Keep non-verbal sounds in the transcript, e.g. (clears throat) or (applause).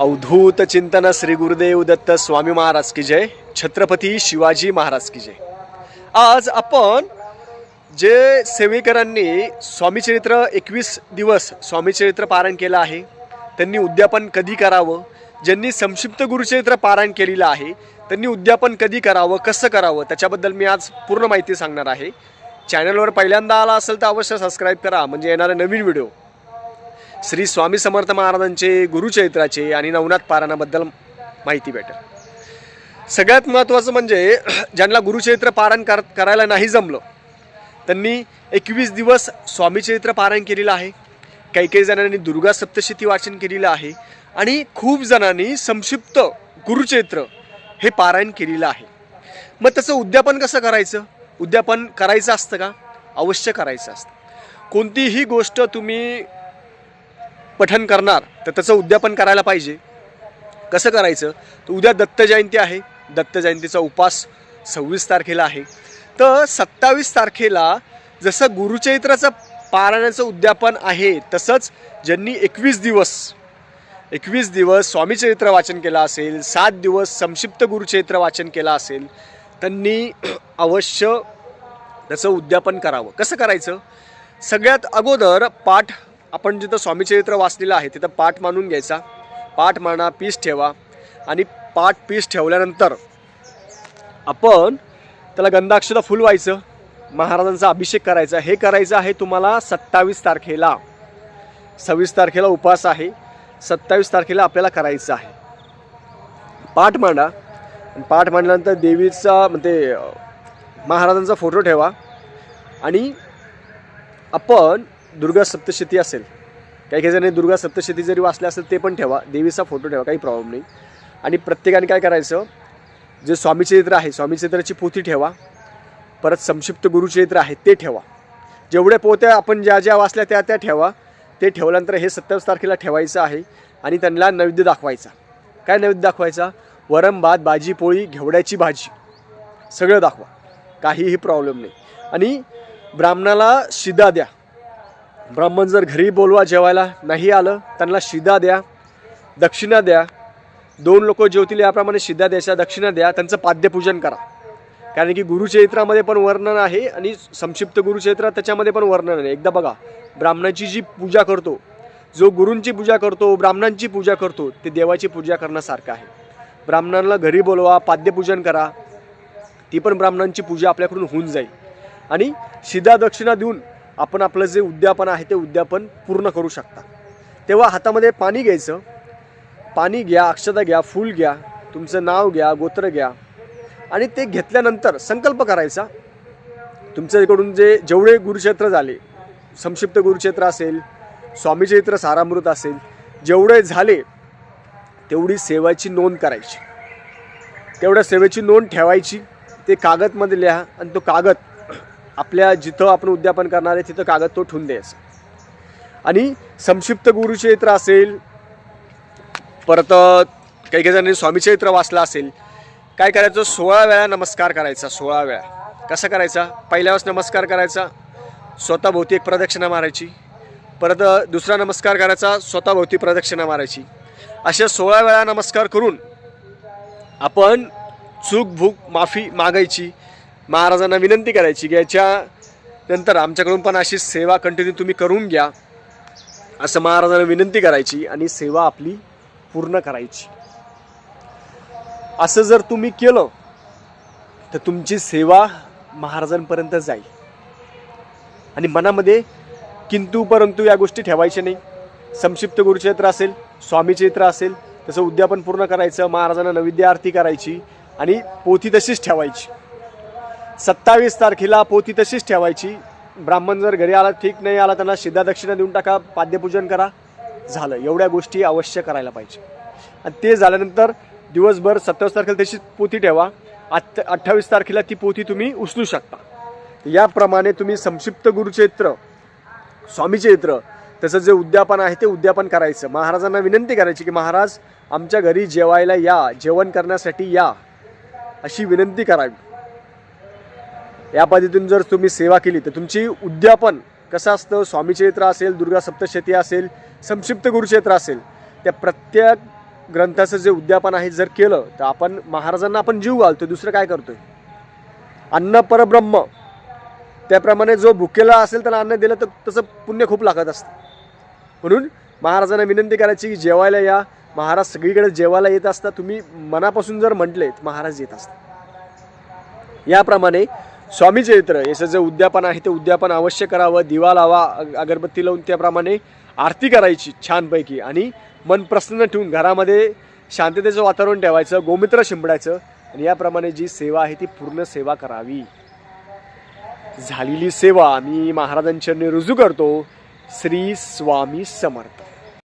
अवधूत चिंतन श्री गुरुदेव दत्त स्वामी महाराज की जय छत्रपती शिवाजी महाराज की जय. आज आपण जे सेवेकरांनी स्वामीचरित्र एकवीस दिवस स्वामीचरित्र पारायण केलं आहे त्यांनी उद्यापन कधी करावं ज्यांनी संक्षिप्त गुरुचरित्र पारायण केलेलं आहे त्यांनी उद्यापन कधी करावं कसं करावं त्याच्याबद्दल मी आज पूर्ण माहिती सांगणार आहे. चॅनलवर पहिल्यांदा आला असेल तर अवश्य सबस्क्राईब करा म्हणजे येणारे नवीन व्हिडिओ श्री स्वामी समर्थ महाराजांचे गुरुचरित्राचे आणि नवनाथ पारायणाबद्दल माहिती भेटेल. सगळ्यात महत्त्वाचं म्हणजे (clears throat) ज्यांना गुरुचरित्र पारायण कर करायला नाही जमलं त्यांनी एकवीस दिवस स्वामीचरित्र पारायण केलेलं आहे. काही काही जणांनी दुर्गा सप्तशती वाचन केलेलं आहे आणि खूप जणांनी संक्षिप्त गुरुचरित्र हे पारायण केलेलं आहे. मग त्याचं उद्यापन कसं करायचं? उद्यापन करायचं असतं का? अवश्य करायचं असतं. कोणतीही गोष्ट तुम्ही पठन करणार तर त्याचं उद्यापन करायला पाहिजे. कसं करायचं? तर उद्या दत्त जयंती आहे. दत्त जयंतीचा उपास सव्वीस तारखेला आहे. तर सत्तावीस तारखेला जसं गुरुचरित्राचं पारायणाचं उद्यापन आहे तसंच ज्यांनी एकवीस दिवस एकवीस दिवस स्वामीचरित्र वाचन केलं असेल सात दिवस संक्षिप्त गुरुचरित्र वाचन केलं असेल त्यांनी अवश्य त्याचं उद्यापन करावं. कसं करायचं? सगळ्यात अगोदर पाठ आपण जिथं स्वामीचरित्र वाचलेलं आहे तिथं पाठ मानून घ्यायचा. पाठ माना पीस ठेवा. आणि पाठ पीस ठेवल्यानंतर आपण त्याला गंधाक्षता फुलवायचं महाराजांचा अभिषेक करायचा. हे करायचं आहे तुम्हाला सत्तावीस तारखेला. सव्वीस तारखेला उपास आहे. सत्तावीस तारखेला आपल्याला करायचं आहे. पाठ मांडा. पाठ मांडल्यानंतर देवीचा म्हणजे महाराजांचा फोटो ठेवा. आणि आपण दुर्गा सप्तशती असेल काही काही जणांनी दुर्गा सप्तशती जरी वाचल्या असेल ते पण ठेवा देवीचा फोटो ठेवा काही प्रॉब्लेम नाही. आणि प्रत्येकाने काय करायचं जे स्वामीचरित्र आहे स्वामीचरित्राची पोथी ठेवा परत संक्षिप्त गुरुचरित्र आहे ते ठेवा. जेवढ्या पोत्या आपण ज्या ज्या वाचल्या त्या त्या ठेवा ते ठेवल्यानंतर हे सत्तावीस तारखेला ठेवायचं आहे आणि त्यांना नैवेद्य दाखवायचा. काय नैवेद्य दाखवायचा? वरम भात भाजी पोळी घेवड्याची भाजी. सगळं दाखवा. काहीही प्रॉब्लेम नाही. आणि ब्राह्मणाला शिदा द्या. ब्राह्मण जर घरी बोलवा जेवायला नाही आलं त्यांना शिदा द्या दक्षिणा द्या. दोन लोक जेवतील याप्रमाणे शिदा द्यायच्या दक्षिणा द्या. त्यांचं पाद्यपूजन करा. कारण की गुरुचरित्रामध्ये पण वर्णन आहे आणि संक्षिप्त गुरुचरित्रात त्याच्यामध्ये पण वर्णन आहे. एकदा बघा ब्राह्मणाची जी पूजा करतो जो गुरूंची पूजा करतो ब्राह्मणांची पूजा करतो ते देवाची पूजा करण्यासारखं आहे. ब्राह्मणांना घरी बोलवा पाद्यपूजन करा. ती पण ब्राह्मणांची पूजा आपल्याकडून होऊन जाईल. आणि शिदा दक्षिणा देऊन आपण आपलं जे उद्यापन आहे ते उद्यापन पूर्ण करू शकता. तेव्हा हातामध्ये पाणी घ्यायचं. पाणी घ्या अक्षता घ्या फूल घ्या तुमचं नाव घ्या गोत्र घ्या. आणि ते घेतल्यानंतर संकल्प करायचा. तुमच्याकडून जे जेवढे गुरुक्षेत्र झाले संक्षिप्त गुरुक्षेत्र असेल स्वामीचरित्र सारामृत असेल जेवढे झाले तेवढी सेवाची नोंद करायची. तेवढ्या सेवेची नोंद ठेवायची. ते कागदमध्ये लिहा आणि तो कागद आपल्या जिथं आपण उद्यापन करणार आहे तिथं कागद तो ठेवून द्यायचा. आणि संक्षिप्त गुरुचरित्र असेल परत काही काही जणांनी स्वामीचरित्र वाचलं असेल काय करायचं? सोळा वेळा नमस्कार करायचा सोळा वेळा. कसा करायचा? पहिल्या वेळेस नमस्कार करायचा स्वतःभोवती एक प्रदक्षिणा मारायची. परत दुसरा नमस्कार करायचा स्वतःभोवती प्रदक्षिणा मारायची. अशा सोळा वेळा नमस्कार करून आपण चूक भूक माफी मागायची. महाराजांना विनंती करायची की याच्या नंतर आमच्याकडून पण अशी सेवा कंटिन्यू तुम्ही करून घ्या असं महाराजांना विनंती करायची आणि सेवा आपली पूर्ण करायची. असं जर तुम्ही केलं तर तुमची सेवा महाराजांपर्यंत जाईल. आणि मनामध्ये किंतु परंतु या गोष्टी ठेवायच्या नाही. संक्षिप्त गुरुचरित्र असेल स्वामीचरित्र असेल तसं उद्यापन पूर्ण करायचं महाराजांना नैवेद्य आरती करायची आणि पोथी तशीच ठेवायची. सत्तावीस तारखेला पोथी तशीच ठेवायची. ब्राह्मण जर घरी आला ठीक नाही आला त्यांना शिधा दक्षिणा देऊन टाका पाद्यपूजन करा. झालं. एवढ्या गोष्टी अवश्य करायला पाहिजे. आणि ते झाल्यानंतर दिवसभर सत्तावीस तारखेला तशीच पोथी ठेवा. आठ अठ्ठावीस तारखेला ती पोथी तुम्ही उचलू शकता. याप्रमाणे तुम्ही संक्षिप्त गुरुचरित्र स्वामीचरित्र त्याचं जे उद्यापन आहे ते उद्यापन करायचं. महाराजांना विनंती करायची की महाराज आमच्या घरी जेवायला या जेवण करण्यासाठी या. अशी विनंती करावी. या पद्धतीने जर तुम्ही सेवा केली तर तुमची उद्यापन कसं असतं? स्वामीचरित्र असेल दुर्गा सप्तशती असेल संक्षिप्त गुरुक्षेत्र असेल त्या प्रत्येक ग्रंथाचं जे उद्यापन आहे जर केलं तर आपण महाराजांना आपण जीव घालतो दुसरं काय करतोय? अन्न परब्रह्म. त्याप्रमाणे जो भुकेला असेल त्याला अन्न दिलं तर तसं पुण्य खूप लागत असतं. म्हणून महाराजांना विनंती करायची की जेवायला या. महाराज सगळीकडे जेवायला येत असता तुम्ही मनापासून जर म्हटले तर महाराज येत असतात. याप्रमाणे स्वामी चरित्र याचं जे उद्यापन आहे ते उद्यापन अवश्य करावं. दिवा लावा अगरबत्ती लावून त्याप्रमाणे आरती करायची छानपैकी. आणि मन प्रसन्न ठेवून घरामध्ये शांततेचं वातावरण ठेवायचं गोमित्र शिंपडायचं. आणि याप्रमाणे जी सेवा आहे ती पूर्ण सेवा करावी. झालेली सेवा मी महाराजांच्या रुजू करतो. श्री स्वामी समर्थ.